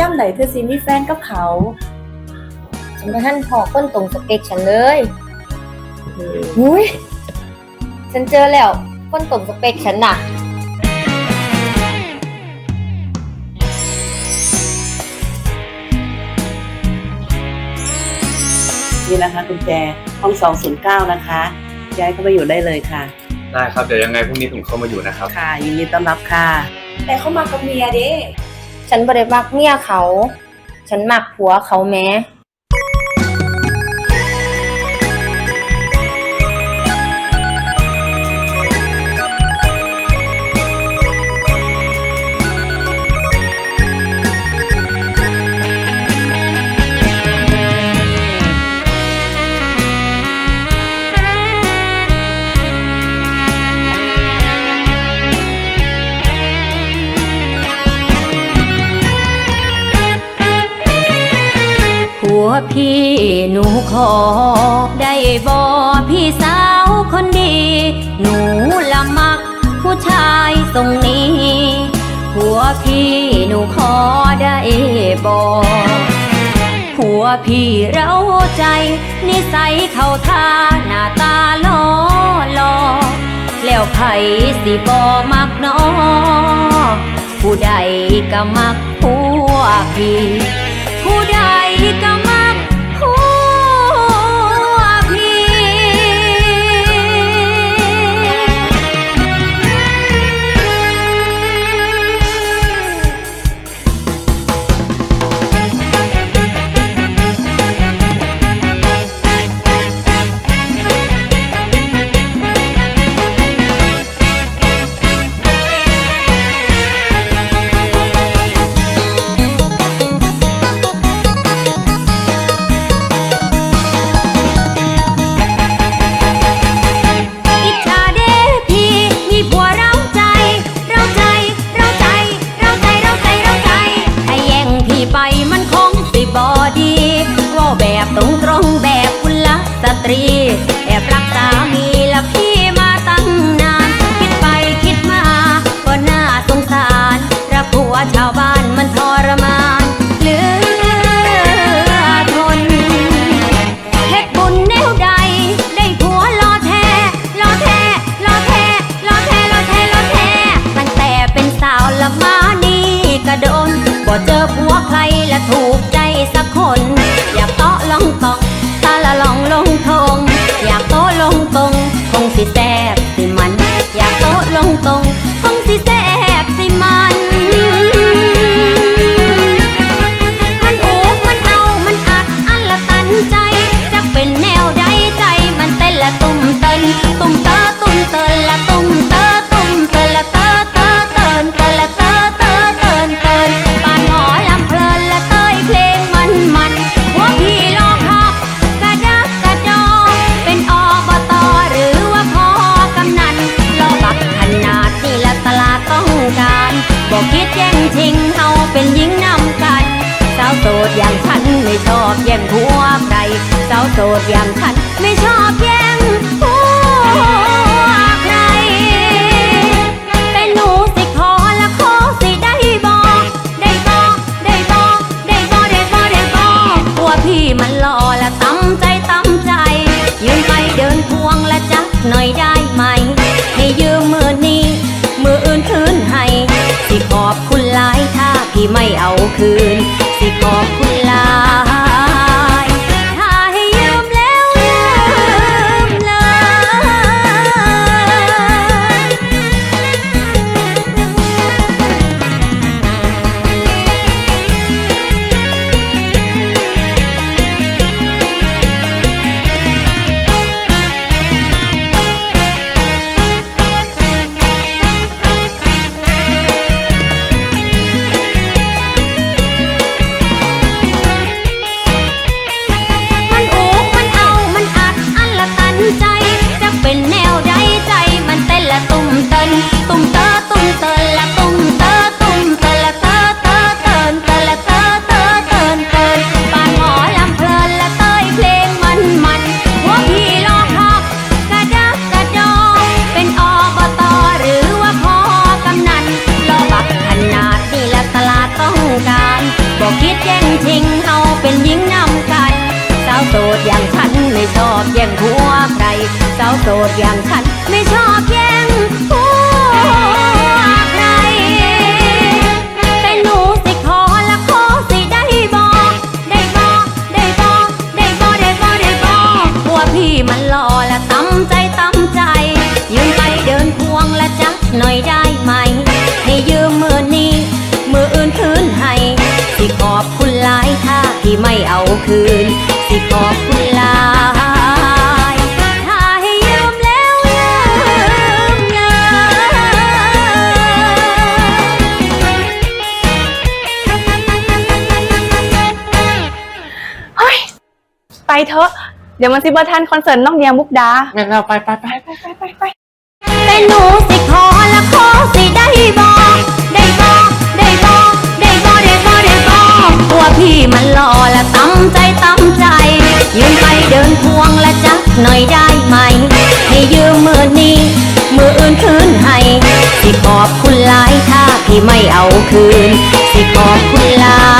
ย่ำไหนเธอสิมีแฟนกับเขาฉันบ่ทันพอคนตรงสเปคฉันเลยหุยฉันเจอแล้วคนตรงสเปคฉันน่ะ นี่นะคะกุญแจห้อง 209 นะคะย้ายเข้ามาอยู่ได้เลยค่ะ ได้ครับ เดี๋ยวยังไงพรุ่งนี้ผมเข้ามาอยู่นะครับ ค่ะยินดีต้อนรับค่ะ แต่เขามากับเมียเด้ ฉันบ่ได้มักเมียเขา ฉันมักผัวเขาแม้ พี่หนูขอ ได้บอพี่สาวคนดี หนูละมัก ผู้ชายทรงนี้ผัวพี่หนูขอได้บอผัวพี่เราใจ นิสัยเข้าท่าหน้าตาล้อลอแล้วไผสิบอมักน้อผู้ใดก็มักผัวพี่ สิแซ่บ ดอย่างฉันไม่ชอบแย่งผัวใครแต่หนูสิขอละขอสิได้บอได้บอได้บอได้บอได้บอได้บอผัวพี่มันหล่อละตั้มใจตั้มใจ ยืนไปเดินพวงละจักหน่อยได้ไหม ให้ยืมมือนี้ มืออื่นคืนให้ สิขอบคุณหลายถ้าพี่ไม่เอาคืน สิขอบ ใจจะเป็นแนวใดใจมันเต้นละตุ้มเตินตุ้มเตอตุ้มเตินละตุ้มเตอตุ้มเตินละเตอเตอเตินเตินละเตอเตอเตินเตินปานหมอลำเพลินละเต้ยเพลงมันมันหัวพี่ลองหักกระดักกระดองเป็นอบตหรือว่าพอกำนันรอบักขนาดนี่ละตลาดต้องการบอกคิดแย่งชิงเฮาเป็นหญิงนำกัาวโสดอย่างฉันไม่ชอบแย่งผัวใคร สาวโสดอย่างฉันไม่ชอบแย่งผัวใครแต่หนูสิขอละขอสิได้บอได้บอได้บอได้บอได้บอได้บอผัวพี่มันหล่อละตั้มใจตั้มใจยืมไปเดินควงละจักหน่อยได้ไหม ให้ยืมมือนี้มืออื่นคืนให้ สิขอบคุณหลายถ้าพี่ไม่เอาคืน อบคุณลายถ้าให้ยืมแล้วลืมเลยไปเถอะ เดี๋ยวมันซิบทันคอนเสิร์ตน้องเดียมุกดา งั้นเราไปไปไปแต่หนูสิขอละขอสิได้บอกได้บอกได้บอกได้บอกได้บอกได้บอกกลัวพี่มันหล่อละต ยืมไปเดินพวงและจักหน่อยได้ไหม ให้ยืมมือนี้ มืออื่นคืนให้ สิขอบคุณหลายถ้าพี่ไม่เอาคืน สิขอบคุณหลาย